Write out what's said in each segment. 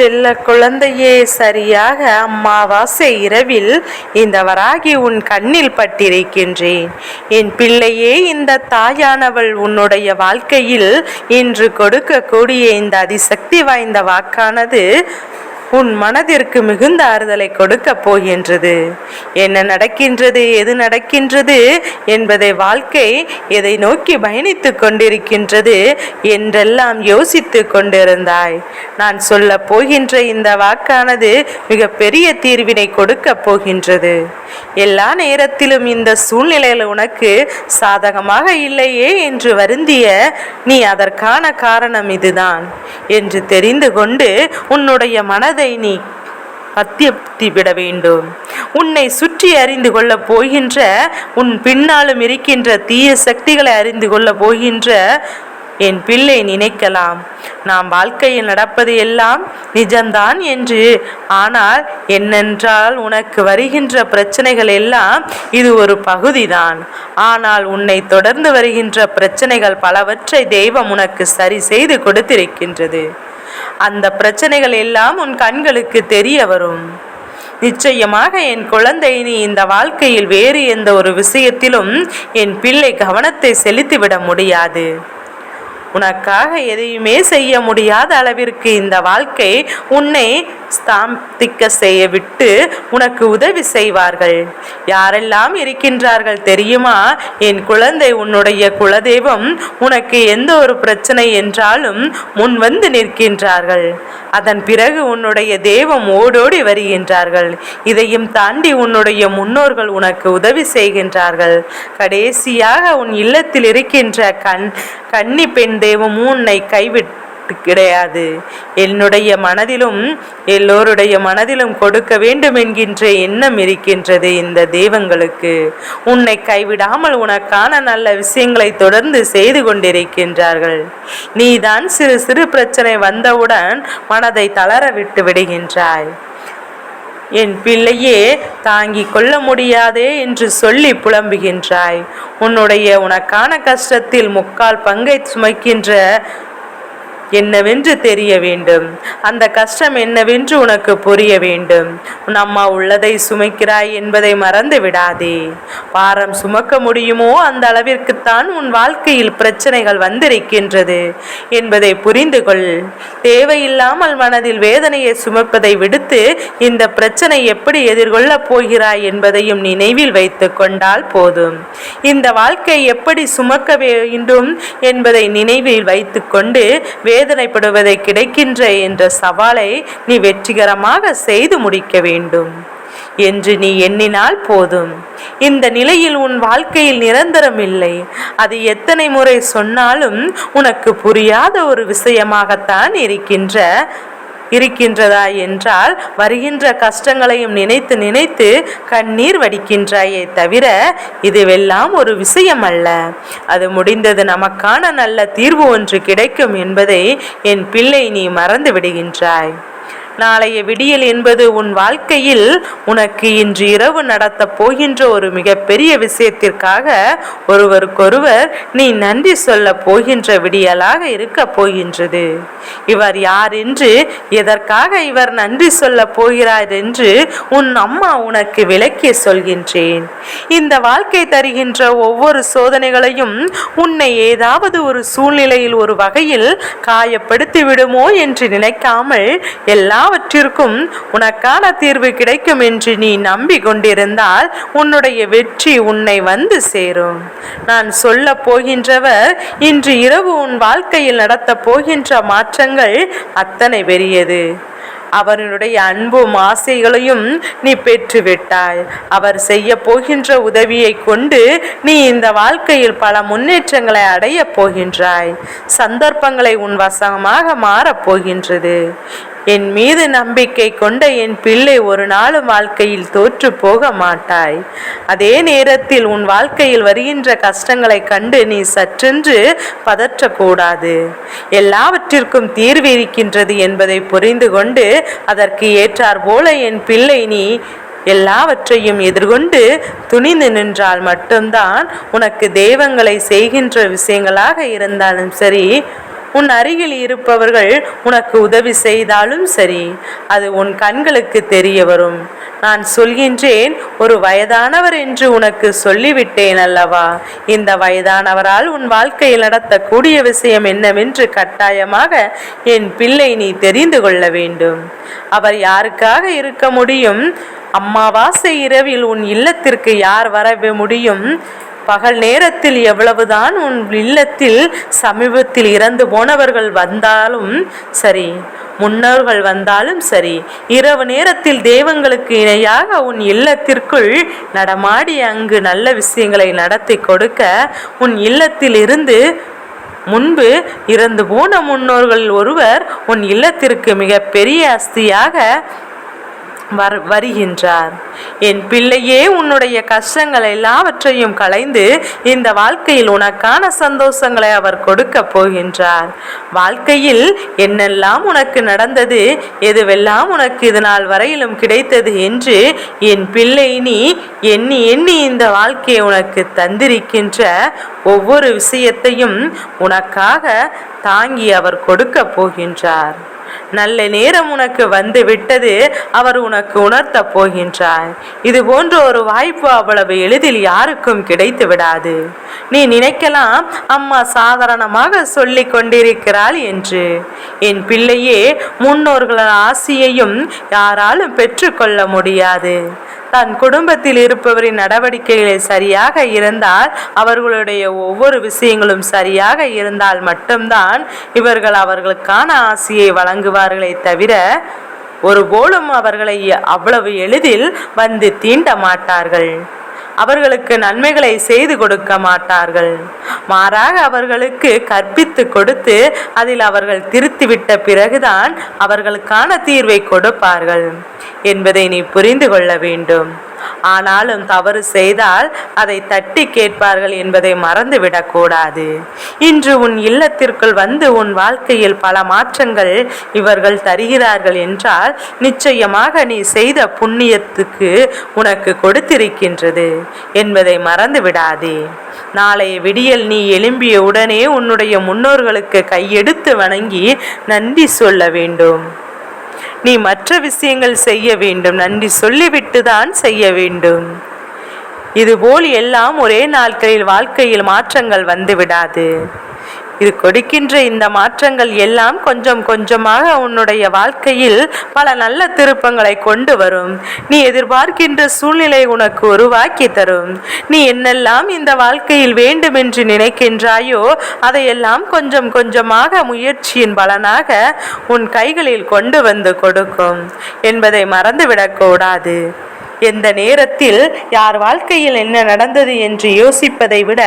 செல்ல குழந்தையே சரியாக அம்மாவாசை இரவில் இந்த வராகி உன் கண்ணில் பட்டிருக்கின்றேன். என் பிள்ளையே இந்த தாயானவள் உன்னுடைய வாழ்க்கையில் இன்று கொடுக்கக்கூடிய இந்த அதிசக்தி வாய்ந்த வாக்கானது உன் மனதிற்கு மிகுந்த ஆறுதலை கொடுக்கப் போகின்றது. என்ன நடக்கின்றது எது நடக்கின்றது என்பதை வாழ்க்கை எதை நோக்கி பயணித்துக் கொண்டிருக்கின்றது என்றெல்லாம் யோசித்துக் கொண்டிருந்தாய். நான் சொல்ல போகின்ற இந்த வாக்கானது மிக பெரிய தீர்வினை கொடுக்கப் போகின்றது. எல்லா நேரத்திலும் இந்த சூழ்நிலையில் உனக்கு சாதகமாக இல்லையே என்று வருந்திய நீ அதற்கான காரணம் இதுதான். என்று தெரிந்து கொண்டு உன்னுடைய மனதை நீ அத்தியப்தி விட வேண்டும். உன்னை சுற்றி அறிந்து கொள்ளப் போகின்ற உன் பின்னாலும் இருக்கின்ற தீய சக்திகளை அறிந்து கொள்ளப் போகின்ற என் பிள்ளை நினைக்கலாம். நாம் வாழ்க்கையில் நடப்பது எல்லாம் நிஜம்தான் என்று. ஆனால் என்னென்றால் உனக்கு வருகின்ற பிரச்சனைகள் எல்லாம் இது ஒரு பகுதிதான். ஆனால் உன்னை தொடர்ந்து வருகின்ற பிரச்சனைகள் பலவற்றை தெய்வம் உனக்கு சரி செய்து கொடுத்திருக்கின்றது. அந்த பிரச்சனைகள் எல்லாம் உன் கண்களுக்கு தெரிய வரும். நிச்சயமாக என் குழந்தை நீ இந்த வாழ்க்கையில் வேறு எந்த ஒரு விஷயத்திலும் என் பிள்ளை கவனத்தை செலுத்திவிட முடியாது. உனக்காக எதையுமே செய்ய முடியாத அளவிற்கு இந்த வாழ்க்கை உன்னை ஸ்தாபிக்க செய்ய விட்டு உனக்கு உதவி செய்வார்கள். யாரெல்லாம் இருக்கின்றார்கள் தெரியுமா? என் குழந்தை உன்னுடைய குலதெய்வம் உனக்கு எந்த ஒரு பிரச்சனை என்றாலும் முன் வந்து நிற்கின்றார்கள். அதன் பிறகு உன்னுடைய தெய்வம் ஓடோடி வருகின்றார்கள். இதையும் தாண்டி உன்னுடைய முன்னோர்கள் உனக்கு உதவி செய்கின்றார்கள். கடைசியாக உன் இல்லத்தில் இருக்கின்ற கண் கன்னி பெண் தெய்வமும் உன்னை கைவிட்டு கிடையாது. என்னுடைய மனதிலும் எல்லோருடைய மனதிலும் கொடுக்க வேண்டும் என்கின்ற எண்ணம் இருக்கின்றது இந்த தெய்வங்களுக்கு. உன்னை கைவிடாமல் உனக்கான நல்ல விஷயங்களை தொடர்ந்து செய்து கொண்டிருக்கின்றார்கள். நீதான் சிறு சிறு பிரச்சனை வந்தவுடன் மனதை தளர விட்டு விடுகின்றாய். என் பிள்ளையே தாங்கிக் கொள்ள முடியாதே என்று சொல்லி புலம்புகின்றாய். உன்னுடைய உனக்கான கஷ்டத்தில் முக்கால் பங்கை சுமைக்கின்ற என்னவென்று தெரிய வேண்டும்? அந்த கஷ்டம் என்னவென்று உனக்கு புரிய வேண்டும்? உன் அம்மா உள்ளதை சுமைக்கிறாய் என்பதை மறந்து விடாதே. பாரம் சுமக்க முடியுமோ அந்த அளவிற்குத்தான் உன் வாழ்க்கையில் பிரச்சனைகள் வந்திருக்கின்றது என்பதை புரிந்து கொள் தேவையில்லாமல் மனதில் வேதனையை சுமப்பதை விடுத்து இந்த பிரச்சனை எப்படி எதிர்கொள்ளப் போகிறாய் என்பதையும் நினைவில் வைத்து கொண்டால் போதும். இந்த வாழ்க்கை எப்படி சுமக்க வேண்டும் என்பதை நினைவில் வைத்துக்கொண்டு வேதனைப்படுவதை கிடைக்கின்ற என்ற சவாலை நீ வெற்றிகரமாக செய்து முடிக்க வேண்டும். என்று நீ எண்ணினால் போதும். இந்த நிலையில் உன் வாழ்க்கையில் நிரந்தரம் இல்லை. அது எத்தனை முறை சொன்னாலும் உனக்கு புரியாத ஒரு விஷயமாகத்தான் இருக்கின்ற இருக்கின்றதா என்றால் வருகின்ற கஷ்டங்களையும் நினைத்து நினைத்து கண்ணீர் வடிக்கின்றாயே தவிர இதுவெல்லாம் ஒரு விஷயம் அல்ல அது முடிந்தது நமக்கான நல்ல தீர்வு ஒன்று கிடைக்கும் என்பதை என் பிள்ளை நீ மறந்து விடுகின்றாய். நாளைய விடியல் என்பது உன் வாழ்க்கையில் உனக்கு இன்று இரவு நடத்தப் போகின்ற ஒரு மிகப்பெரிய விஷயத்திற்காக ஒருவருக்கொருவர் நீ நன்றி சொல்ல போகின்ற விடியலாக இருக்க போகின்றது. இவர் யார் என்று எதற்காக இவர் நன்றி சொல்ல போகிறார் என்று உன் அம்மா உனக்கு விளக்கி சொல்கின்றேன். இந்த வாழ்க்கை தருகின்ற ஒவ்வொரு சோதனைகளையும் உன்னை ஏதாவது ஒரு சூழ்நிலையில் ஒரு வகையில் காயப்படுத்தி விடுமோ என்று நினைக்காமல் எல்லாவற்றிற்கும் உனக்கான தீர்வு கிடைக்கும் என்று நீ நம்பி கொண்டிருந்தால் உன்னுடைய வெற்றி உன்னை வந்து சேரும். நான் சொல்ல போகின்றவர் இன்று இரவு உன் வாழ்க்கையில் நடத்தப் போகின்ற மாற்றங்கள் அத்தனை பெரியது. அவனுடைய அன்பும் ஆசைகளையும் நீ பெற்றுவிட்டாய். அவர் செய்ய போகின்ற உதவியை கொண்டு நீ இந்த வாழ்க்கையில் பல முன்னேற்றங்களை அடையப் போகின்றாய். சந்தர்ப்பங்களை உன் வசமாக மாறப் போகின்றது. என் மீது நம்பிக்கை கொண்ட என் பிள்ளை ஒரு நாளும் வாழ்க்கையில் தோற்று போக மாட்டாய். அதே நேரத்தில் உன் வாழ்க்கையில் வருகின்ற கஷ்டங்களை கண்டு நீ சற்றென்று பதற்றக்கூடாது. எல்லாவற்றிற்கும் தீர்வு இருக்கின்றது என்பதை புரிந்து கொண்டு அதற்கு ஏற்றார் போல என் பிள்ளை நீ எல்லாவற்றையும் எதிர்கொண்டு துணிந்து நின்றால் மட்டும்தான் உனக்கு தெய்வங்களை செய்கின்ற விஷயங்களாக இருந்தாலும் சரி உன் அருகில் இருப்பவர்கள் உனக்கு உதவி செய்தாலும் சரி அது உன் கண்களுக்கு தெரிய வரும். நான் சொல்கின்றேன் ஒரு வயதானவர் என்று உனக்கு சொல்லிவிட்டேன் அல்லவா? இந்த வயதானவரால் உன் வாழ்க்கையில் நடத்தக்கூடிய விஷயம் என்னவென்று கட்டாயமாக என் பிள்ளை நீ தெரிந்து கொள்ள வேண்டும். அவர் யாருக்காக இருக்க முடியும்? அம்மாவாசை இரவில் உன் இல்லத்திற்கு யார் வரவே முடியும்? பகல் நேரத்தில் எவ்வளவுதான் உன் இல்லத்தில் சமீபத்தில் இறந்து போனவர்கள் வந்தாலும் சரி முன்னோர்கள் வந்தாலும் சரி இரவு நேரத்தில் தெய்வங்களுக்கு இணையாக உன் இல்லத்திற்குள் நடமாடி அங்கு நல்ல விஷயங்களை நடத்தி கொடுக்க உன் இல்லத்தில் இருந்து முன்பு இறந்து போன முன்னோர்கள் ஒருவர் உன் இல்லத்திற்கு மிக பெரிய அஸ்தியாக வர் வருகின்றார். என் பிள்ளையே உன்னுடைய கஷ்டங்கள் எல்லாவற்றையும் களைந்து இந்த வாழ்க்கையில் உனக்கான சந்தோஷங்களை அவர் கொடுக்க போகின்றார். வாழ்க்கையில் என்னெல்லாம் உனக்கு நடந்தது எதுவெல்லாம் உனக்கு இது நாள் வரையிலும் கிடைத்தது என்று என் பிள்ளை நீ எண்ணி எண்ணி இந்த வாழ்க்கையை உனக்கு தந்திருக்கின்ற ஒவ்வொரு விஷயத்தையும் உனக்காக தாங்கி அவர் கொடுக்க போகின்றார். நல்ல நேரம் உனக்கு வந்து விட்டது. அவர் உனக்கு உணர்த்த போகின்றார். இது போன்ற ஒரு வாய்ப்பு அவ்வளவு எளிதில் யாருக்கும் கிடைத்து விடாது. நீ நினைக்கலாம் அம்மா சாதாரணமாக சொல்லி கொண்டிருக்கிறாள் என்று. என் பிள்ளையே முன்னோர்கள ஆசியையும் யாராலும் பெற்றுக்கொள்ள முடியாது. தன் குடும்பத்தில் இருப்பவரின் நடவடிக்கைகள் சரியாக இருந்தால் அவர்களுடைய ஒவ்வொரு விஷயங்களும் சரியாக இருந்தால் மட்டும்தான் இவர்கள் அவர்களுக்கான ஆசையை வழங்குவார்களே தவிர ஒருபோலும் அவர்களை அவ்வளவு எளிதில் வந்து தீண்ட மாட்டார்கள். அவர்களுக்கு நன்மைகளை செய்து கொடுக்க மாட்டார்கள். மாறாக அவர்களுக்கு கற்பித்து கொடுத்து அதில் அவர்கள் திருத்திவிட்ட பிறகுதான் அவர்களுக்கான தீர்வை கொடுப்பார்கள். என்பதை நீ புரிந்து கொள்ள வேண்டும். ஆனாலும் தவறு செய்தால் அதை தட்டி கேட்பார்கள் என்பதை மறந்துவிடக்கூடாது. இன்று உன் இல்லத்திற்குள் வந்து உன் வாழ்க்கையில் பல மாற்றங்கள் இவர்கள் தருகிறார்கள் என்றால் நிச்சயமாக நீ செய்த புண்ணியத்துக்கு உனக்கு கொடுத்திருக்கின்றது என்பதை மறந்து விடாதே நாளைய விடியல் நீ எழும்பிய உடனே உன்னுடைய முன்னோர்களுக்கு கையெடுத்து வணங்கி நன்றி சொல்ல வேண்டும். நீ மற்ற விஷயங்கள் செய்ய வேண்டும். நன்றி சொல்லிவிட்டு தான் செய்ய வேண்டும். இதுபோல் எல்லாம் ஒரே நாட்களில் வாழ்க்கையில் மாற்றங்கள் வந்துவிடாது இது கொடுக்கின்ற இந்த மாற்றங்கள் எல்லாம் கொஞ்சம் கொஞ்சமாக உன்னுடைய வாழ்க்கையில் பல நல்ல திருப்பங்களை கொண்டு வரும். நீ எதிர்பார்க்கின்ற சூழ்நிலை உனக்கு உருவாக்கி தரும். நீ என்னெல்லாம் இந்த வாழ்க்கையில் வேண்டும் என்று நினைக்கின்றாயோ அதையெல்லாம் கொஞ்சம் கொஞ்சமாக முயற்சியின் பலனாக உன் கைகளில் கொண்டு வந்து கொடுக்கும். என்பதை மறந்துவிடக்கூடாது. எந்த நேரத்தில் யார் வாழ்க்கையில் என்ன நடந்தது என்று யோசிப்பதை விட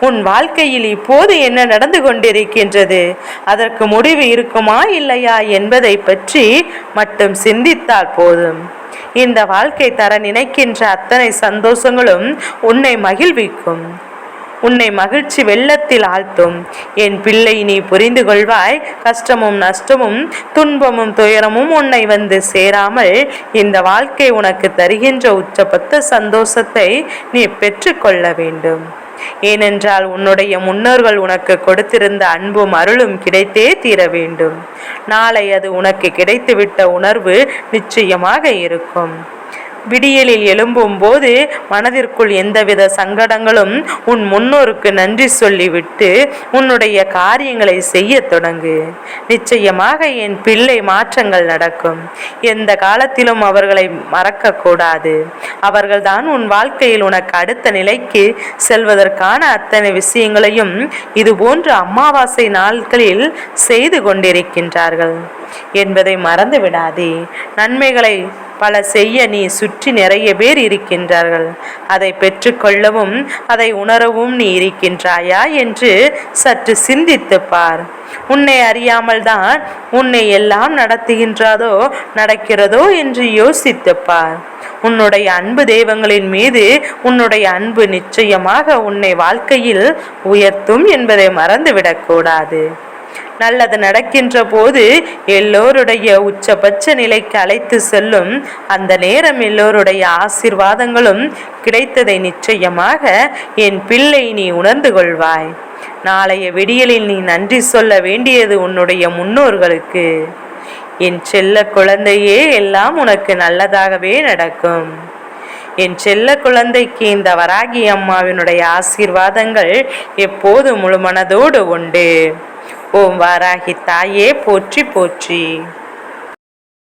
உன் வாழ்க்கையில் இப்போது என்ன நடந்து கொண்டிருக்கின்றது? அதற்கு முடிவு இருக்குமா இல்லையா என்பதை பற்றி மட்டும் சிந்தித்தால் போதும். இந்த வாழ்க்கை தர நினைக்கின்ற அத்தனை சந்தோஷங்களும் உன்னை மகிழ்விக்கும். உன்னை மகிழ்ச்சி வெள்ளத்தில் ஆழ்த்தும். என் பிள்ளை நீ புரிந்து கொள்வாய். கஷ்டமும் நஷ்டமும் துன்பமும் துயரமும் உன்னை வந்து சேராமல் இந்த வாழ்க்கை உனக்கு தருகின்ற உச்சபத்த சந்தோஷத்தை நீ பெற்றுக்கொள்ள வேண்டும். ஏனென்றால் உன்னுடைய முன்னோர்கள் உனக்கு கொடுத்திருந்த அன்பும் அருளும் கிடைத்தே தீர வேண்டும். நாளை அது உனக்கு கிடைத்துவிட்ட உணர்வு நிச்சயமாக இருக்கும். விடியலில் எழும்பும் போது மனதிற்குள் எந்தவித சங்கடங்களும் உன் முன்னோருக்கு நன்றி சொல்லிவிட்டு உன்னுடைய காரியங்களை செய்ய தொடங்கு. நிச்சயமாக என் பிள்ளை மாற்றங்கள் நடக்கும். எந்த காலத்திலும் அவர்களை மறக்கக்கூடாது அவர்கள்தான் உன் வாழ்க்கையில் உனக்கு அடுத்த நிலைக்கு செல்வதற்கான அத்தனை விஷயங்களையும் இதுபோன்ற அமாவாசை நாட்களில் செய்து கொண்டிருக்கின்றார்கள். என்பதை மறந்து விடாதே. நன்மைகளை பல செய்ய நீ சுற்றி நிறைய பேர் இருக்கின்றார்கள். அதை பெற்றுக்கொள்ளவும் அதை உணரவும் நீ இருக்கின்றாயா என்று சற்று சிந்தித்து பார். உன்னை அறியாமல் தான் உன்னை எல்லாம் நடத்துகின்றதோ நடக்கிறதோ என்று யோசித்து பார். உன்னுடைய அன்பு தெய்வங்களின் மீது உன்னுடைய அன்பு நிச்சயமாக உன்னை வாழ்க்கையில் உயர்த்தும் என்பதை மறந்துவிடக்கூடாது நல்லது நடக்கின்ற போது எல்லோருடைய உச்சபட்ச நிலைக்கு அழைத்து செல்லும் அந்த நேரம் எல்லோருடைய ஆசீர்வாதங்களும் கிடைத்ததை நிச்சயமாக என் பிள்ளை நீ உணர்ந்து கொள்வாய். நாளைய விடியலில் நீ நன்றி சொல்ல வேண்டியது உன்னுடைய முன்னோர்களுக்கு. என் செல்ல குழந்தையே எல்லாம் உனக்கு நல்லதாகவே நடக்கும். என் செல்ல குழந்தைக்கு இந்த வராகி அம்மாவினுடைய ஆசீர்வாதங்கள் எப்போது முழுமனதோடு உண்டு. ஓம் வாராகி தாயே போற்றி போற்றி.